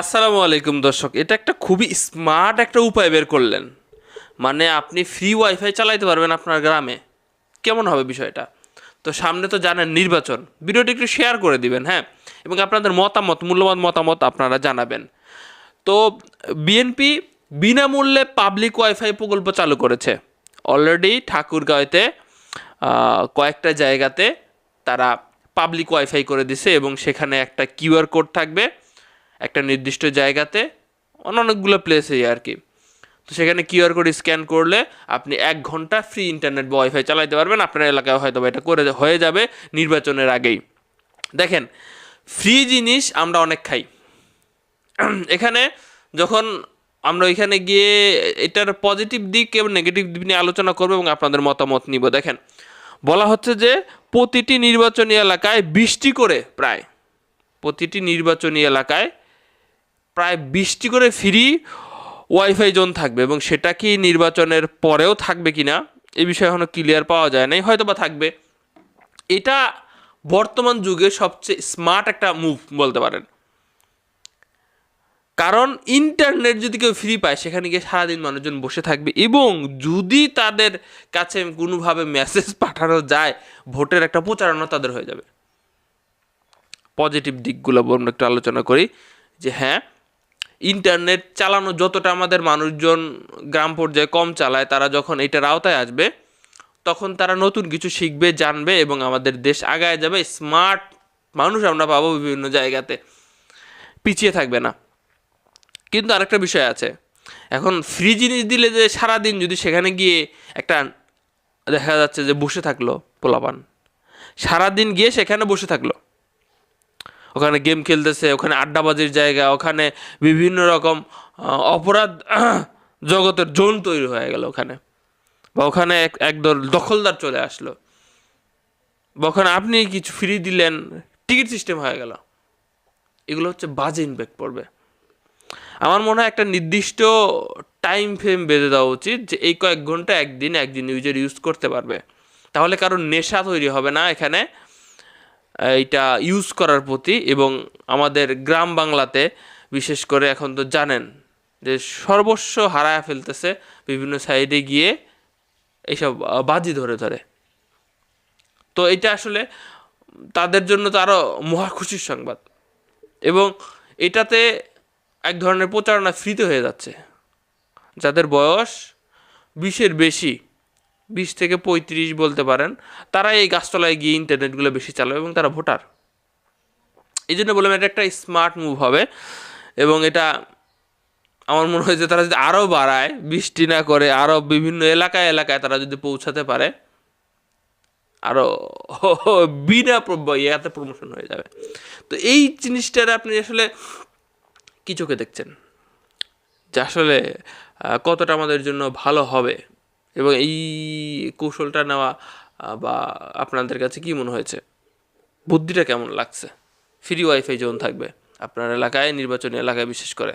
আসসালামু আলাইকুম দর্শক, এটা একটা খুবই স্মার্ট একটা উপায় বের করলেন। মানে আপনি ফ্রি ওয়াইফাই চালাইতে পারবেন আপনার গ্রামে। কেমন হবে বিষয়টা? তো সামনে তো জানেন নির্বাচন। ভিডিওটি একটু শেয়ার করে দিবেন হ্যাঁ? এবং আপনাদের মতামত, মূল্যবান মতামত আপনারা জানাবেন। তো বিএনপি বিনামূল্যে পাবলিক ওয়াইফাই প্রকল্প চালু করেছে। অলরেডি ঠাকুরগাঁওতে কয়েকটা জায়গাতে তারা পাবলিক ওয়াইফাই করে দিছে এবং সেখানে একটা কিউআর কোড থাকবে। একটা নির্দিষ্ট জায়গাতে অনেকগুলো প্লেসে আর কি। তো সেখানে কিউআর কোড স্ক্যান করলে আপনি এক ঘণ্টা ফ্রি ইন্টারনেট বা ওয়াইফাই চালাইতে পারবেন। আপনার এলাকায় হয়তো এটা করে হয়ে যাবে নির্বাচনের আগেই। দেখেন ফ্রি জিনিস আমরা অনেক খাই। এখানে যখন আমরা ওইখানে গিয়ে এটার পজিটিভ দিক এবং নেগেটিভ দিক নিয়ে আলোচনা করব এবং আপনাদের মতামত নিব। দেখেন, বলা হচ্ছে যে প্রতিটি নির্বাচনী এলাকায় বৃষ্টি করে প্রায়, প্রতিটি নির্বাচনী এলাকায় প্রায় বিশটি করে ফ্রি ওয়াইফাই জোন থাকবে এবং সেটা কি নির্বাচনের পরেও থাকবে কি না এই বিষয়ে এখনও ক্লিয়ার পাওয়া যায় নাই, হয়তো বা থাকবে। এটা বর্তমান যুগে সবচেয়ে স্মার্ট একটা মুভ বলতে পারেন। কারণ ইন্টারনেট যদি কেউ ফ্রি পায়, সেখানে গিয়ে সারাদিন মানুষজন বসে থাকবে এবং যদি তাদের কাছে কোনোভাবে মেসেজ পাঠানো যায়, ভোটের একটা প্রচারণা তাদের হয়ে যাবে। পজিটিভ দিকগুলো আমরা একটু আলোচনা করি যে হ্যাঁ ইন্টারনেট চালানো যতটা আমাদের মানুষজন গ্রাম পর্যায়ে কম চালায়, তারা যখন এটার আওতায় আসবে, তখন তারা নতুন কিছু শিখবে, জানবে এবং আমাদের দেশ আগায় যাবে। স্মার্ট মানুষ আমরা পাবো বিভিন্ন জায়গাতে। পিছিয়ে থাকবে না। কিন্তু আরেকটা বিষয় আছে। এখন ফ্রি জিনিস দিলে যে সারাদিন যদি সেখানে গিয়ে একটা দেখা যাচ্ছে যে বসে থাকল পোলাপান। সারাদিন গিয়ে সেখানে বসে থাকল। ওখানে গেম খেলতেছে, ওখানে আড্ডাবাজির জায়গা, ওখানে বিভিন্ন রকম অপরাধ জগতের জোন তৈরি হয়ে গেল ওখানে। বা ওখানে এক একদল দখলদার চলে আসলো। বা ওখানে আপনি কিছু ফ্রি দিলেন টিকিট সিস্টেম হয়ে গেল। এগুলো হচ্ছে বাজে ইম্প্যাক্ট পড়বে। আমার মনে হয় একটা নির্দিষ্ট টাইম ফ্রেম বেঁধে দেওয়া উচিত যে এই কয়েক ঘণ্টা একদিন একদিন ইউজার ইউজ করতে পারবে। তাহলে কারোর নেশা তৈরি হবে না এখানে। এইটা ইউজ করার প্রতি এবং আমাদের গ্রাম বাংলাতে বিশেষ করে এখন তো জানেন যে সর্বস্ব হারায় ফেলতেছে বিভিন্ন সাইডে গিয়ে এইসব বাজি ধরে ধরে। তো এটা আসলে তাদের জন্য তো আরও মহাখুশির সংবাদ এবং এটাতে এক ধরনের প্রচারণা ফ্রিতে হয়ে যাচ্ছে। যাদের বয়স বিশের বেশি বিশ থেকে পঁয়ত্রিশ বলতে পারেন তারা এই গাছতলায় গিয়ে ইন্টারনেটগুলো বেশি চালাবে এবং তারা ভোটার। এই জন্য বললাম এটা একটা স্মার্ট মুভ হবে এবং এটা আমার মনে হয় যে তারা যদি আরও বাড়ায়, বৃষ্টি না করে, আরও বিভিন্ন এলাকায় এলাকায় তারা যদি পৌঁছাতে পারে, আরও বিনা ইয়াতে প্রমোশন হয়ে যাবে। তো এই জিনিসটার আপনি আসলে কি চোখে দেখছেন? যে আসলে কতটা আমাদের জন্য ভালো হবে? এবং এই কৌশলটা নেওয়া বা আপনাদের কাছে কি মনে হয়েছে? বুদ্ধিটা কেমন লাগছে? ফ্রি ওয়াইফাই জোন থাকবে। আপনার এলাকায়, নির্বাচনী এলাকায় বিশেষ করে।